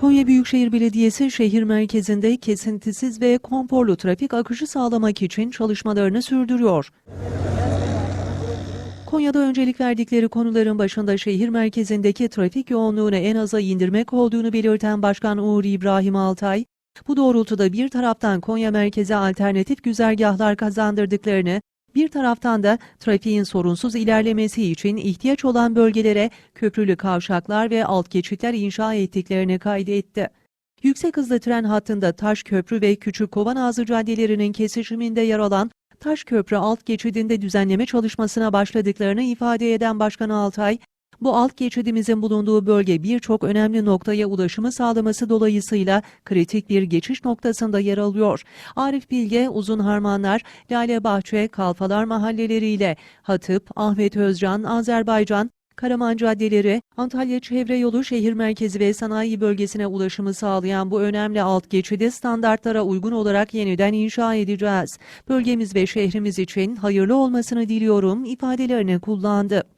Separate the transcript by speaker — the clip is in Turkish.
Speaker 1: Konya Büyükşehir Belediyesi şehir merkezinde kesintisiz ve konforlu trafik akışı sağlamak için çalışmalarını sürdürüyor. Konya'da öncelik verdikleri konuların başında şehir merkezindeki trafik yoğunluğunu en aza indirmek olduğunu belirten Başkan Uğur İbrahim Altay, bu doğrultuda bir taraftan Konya merkeze alternatif güzergahlar kazandırdıklarını, bir taraftan da trafiğin sorunsuz ilerlemesi için ihtiyaç olan bölgelere köprülü kavşaklar ve alt geçitler inşa ettiklerini kaydetti. Yüksek hızlı tren hattında Taş Köprü ve Küçük Kovan caddelerinin kesişiminde yer alan Taş Köprü alt geçidinde düzenleme çalışmasına başladıklarını ifade eden Başkan Altay, bu alt geçidimizin bulunduğu bölge birçok önemli noktaya ulaşımı sağlaması dolayısıyla kritik bir geçiş noktasında yer alıyor. Arif Bilge, Uzun Harmanlar, Lale Bahçe, Kalfalar mahalleleriyle Hatıp, Ahmet Özcan, Azerbaycan, Karaman caddeleri, Antalya Çevre Yolu şehir merkezi ve sanayi bölgesine ulaşımı sağlayan bu önemli alt geçidi standartlara uygun olarak yeniden inşa edeceğiz. Bölgemiz ve şehrimiz için hayırlı olmasını diliyorum ifadelerini kullandı.